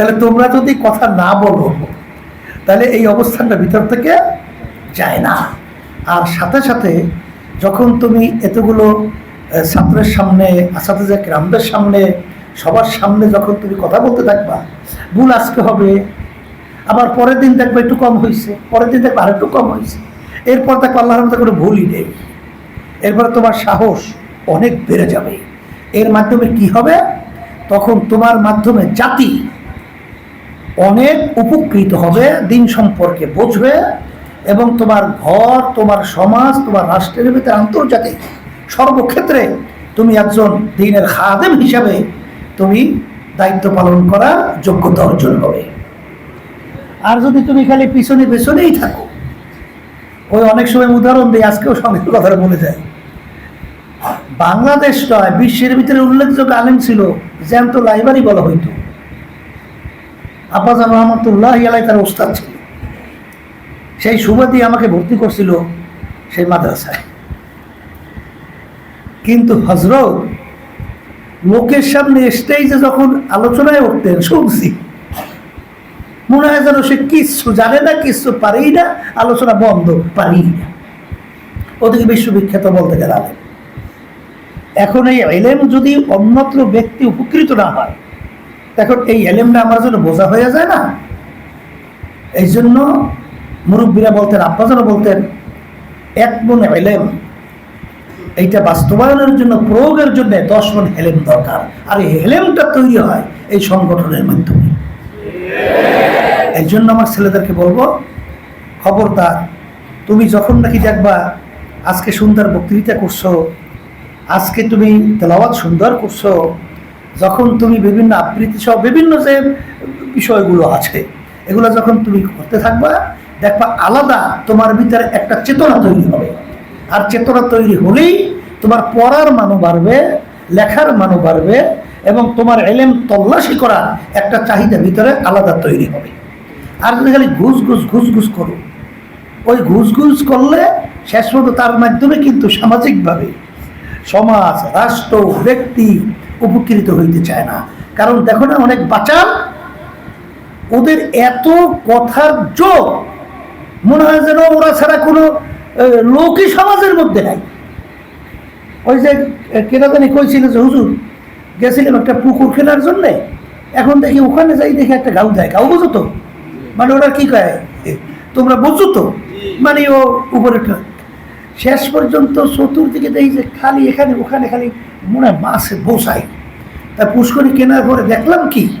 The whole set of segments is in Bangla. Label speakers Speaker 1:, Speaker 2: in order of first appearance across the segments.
Speaker 1: তাহলে তোমরা যদি কথা না বলো, তাহলে এই অবস্থানটা ভিতর থেকে যায় না। আর সাথে সাথে যখন তুমি এতগুলো ছাত্রের সামনে আসাতে গ্রামদের সামনে, সবার সামনে যখন তুমি কথা বলতে থাকবা, ভুল আজকে হবে, আবার পরের দিন দেখবে একটু কম হয়েছে পরের দিন দেখবে আরেকটু কম হয়েছে এরপর দেখো আল্লাহর মতো কোনো ভুলই নেই। এরপরে তোমার সাহস অনেক বেড়ে যাবে। এর মাধ্যমে কি হবে? তখন তোমার মাধ্যমে জাতি অনেক উপকৃত হবে, দিন সম্পর্কে বুঝবে এবং তোমার ঘর, তোমার সমাজ, তোমার রাষ্ট্রের ভিতরে আন্তর্জাতিক সর্বক্ষেত্রে তুমি একজন দিনের খাদেম হিসাবে তুমি দায়িত্ব পালন করার যোগ্যতা অর্জন হবে। আর যদি তুমি খালি পিছনে পেছনেই থাকো, ওই অনেক সময় উদাহরণ দিই আজকেও সঙ্গে কথা বলে যায়। বাংলাদেশ নয়, বিশ্বের ভিতরে উল্লেখযোগ্য আলেম ছিল, জ্যান্ত লাইব্রেরি বলা হইতো। আব্বাজান রহমতুল্লাহ আলাই তার ওস্তাদ ছিল। সেই সুবাদি আমাকে ভর্তি করছিল সেই মাদ্রাসায়। কিন্তু হজরত লোকের সামনে স্টেজে যখন আলোচনায় উঠতেন, শুনছি। মনে হয় যেন সে কিচ্ছু জানে না, কিচ্ছু পারেই না, আলোচনা বন্ধ পারি না। ওদিকে বিশ্ববিখ্যাত বলতে গেলে। এখন এই এলেম যদি অন্যত্র ব্যক্তি উপকৃত না হয় এখন এই এলেমটা আমার জন্য বোঝা হয়ে যায় না। এই জন্য মুরব্বীরা বলতেন আব্বাজারা বলতেন, এক মন এলেম, এইটা বাস্তবায়নের জন্য, প্রয়োগের জন্য দশ মন হেলেম দরকার। আর এই হেলেমটা তৈরি হয় এই সংগঠনের মাধ্যমে। এই জন্য আমার ছেলেদেরকে বলব, খবরদার, তুমি যখন নাকি দেখবা, আজকে সুন্দর বক্তৃতা করছ, আজকে তুমি তেলাওয়াত সুন্দর করছ যখন তুমি বিভিন্ন আবৃত্তি সহ বিভিন্ন যে বিষয়গুলো আছে, এগুলো যখন তুমি করতে থাকবা, দেখবা আলাদা তোমার ভিতরে একটা চেতনা তৈরি হবে। আর চেতনা তৈরি হলেই তোমার পড়ার মানও বাড়বে, লেখার মানও বাড়বে এবং তোমার এলেম তল্লাশি করার একটা চাহিদা ভিতরে আলাদা তৈরি হবে। আর যদি খালি ঘুষ ঘুষ ঘুষ ঘুষ করো, ওই ঘুষ ঘুষ করলে শেষ পর্যন্ত তার মাধ্যমে কিন্তু সামাজিকভাবে সমাজ, রাষ্ট্র, ব্যক্তি উপকৃত হইতে চায় না। কারণ দেখো না, অনেক বাচাল ওদের এত কথার যোগ মনে হয় যেন ওরা ছাড়া কোনো লোকই সমাজের মধ্যে নাই। ওই যে কেনা জানি কইছিল যে, হুজুর, গেছিলাম একটা পুকুর কেনার জন্যে, এখন দেখি ওখানে যাই দেখি একটা গাউ দেয়। গাউ বোঝো তো? মানে ওরা কি কয়? তোমরা বোঝো তো? মানে ও উপরে শেষ পর্যন্ত চতুর্দিকে দেখি যে খালি এখানে, ওখানে খালি মনে মাছে বসাই তা পুষ্করি কেনার পরে দেখলাম কি?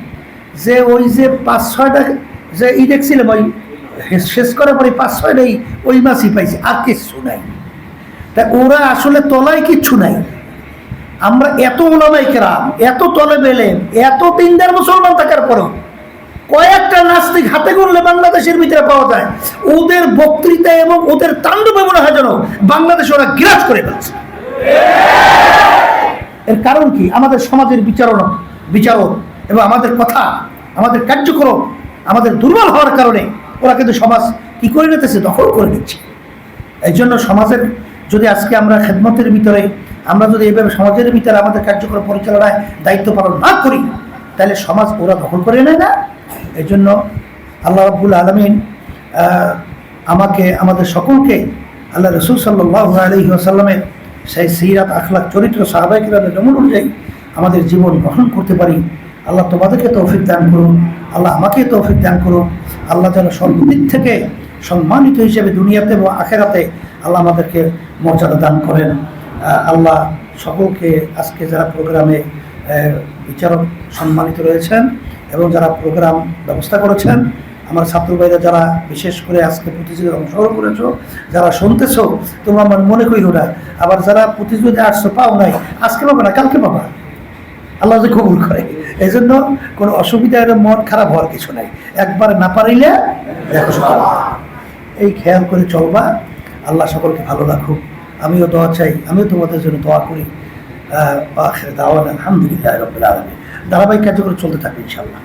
Speaker 1: যে ওই যে পাঁচ ছয়টা যে ই দেখছিলাম, ওই শেষ- করার পরে পাঁচ ছয়টাই ওই মাছই পাইছে, আর কিচ্ছু নাই। তা ওরা আসলে তলায় কিচ্ছু নাই। আমরা এত ওলামাই কেরাম, এত তলে পেলেন এত তিনদার মুসলমান থাকার পরেও কয়েকটা নাস্তিক হাতে করলে বাংলাদেশের ভিতরে পাওয়া যায়। ওদের বক্তৃতা এবং ওদের তাণ্ডবে মনে হয় যেন বাংলাদেশ ওরা গ্রাস করে ফেলছে। এর কারণ কি? আমাদের সমাজের বিচারণ বিচারক এবং আমাদের কথা, আমাদের কার্যক্রম আমাদের দুর্বল হওয়ার কারণে ওরা কিন্তু সমাজ কি করে নিতেছে? দখল করে নিচ্ছে। এই জন্য সমাজের যদি আজকে আমরা খেদমতের ভিতরে, আমরা যদি এইভাবে সমাজের ভিতরে আমাদের কার্যক্রম পরিচালনায় দায়িত্ব পালন না করি, তাহলে সমাজ ওরা দখল করে নেয় না। এই জন্য আল্লাহ রাব্বুল আলমিন আমাকে, আমাদের সকলকে আল্লাহ রসুল সাল্লাহ আলহি আসাল্লামের সেই সিরাত আখলাক চরিত্র সাহাবাহিকের নমুন অনুযায়ী আমাদের জীবন গ্রহণ করতে পারি। আল্লাহ তোমাদেরকে তৌফিক দান করুন। আল্লাহ আমাকে তৌফিক দান করুন। আল্লাহ যেন সর্বদিক থেকে সম্মানিত হিসেবে দুনিয়াতে এবং আখেরাতে আল্লাহ আমাদেরকে মর্যাদা দান করেন। আল্লাহ সকলকে আজকে যারা প্রোগ্রামে বিচারক সম্মানিত রয়েছেন এবং যারা প্রোগ্রাম ব্যবস্থা করেছেন আমার ছাত্র ভাইরা যারা বিশেষ করে আজকে প্রতিযোগিতায় অংশগ্রহণ করেছ, যারা শুনতেছো, তোমরা আমার মনে করিও না। আবার যারা প্রতিযোগিতায় আসছো, পাও নাই, আজকে পাবা না, কালকে পাবা। আল্লাহ যে কবুল করে। এই জন্য কোনো অসুবিধা হলে মন খারাপ হওয়ার কিছু নাই। একবার না পারিলে দেখো এই খেয়াল করে চলবা। আল্লাহ সকলকে ভালো রাখুক। আমিও দোয়া চাই, আমিও তোমাদের জন্য দোয়া করি। আলহামদুলিল্লাহ রবিল আলমী ধারাবাহিক কার্যক্রম চলতে থাকবে ইনশাল্লাহ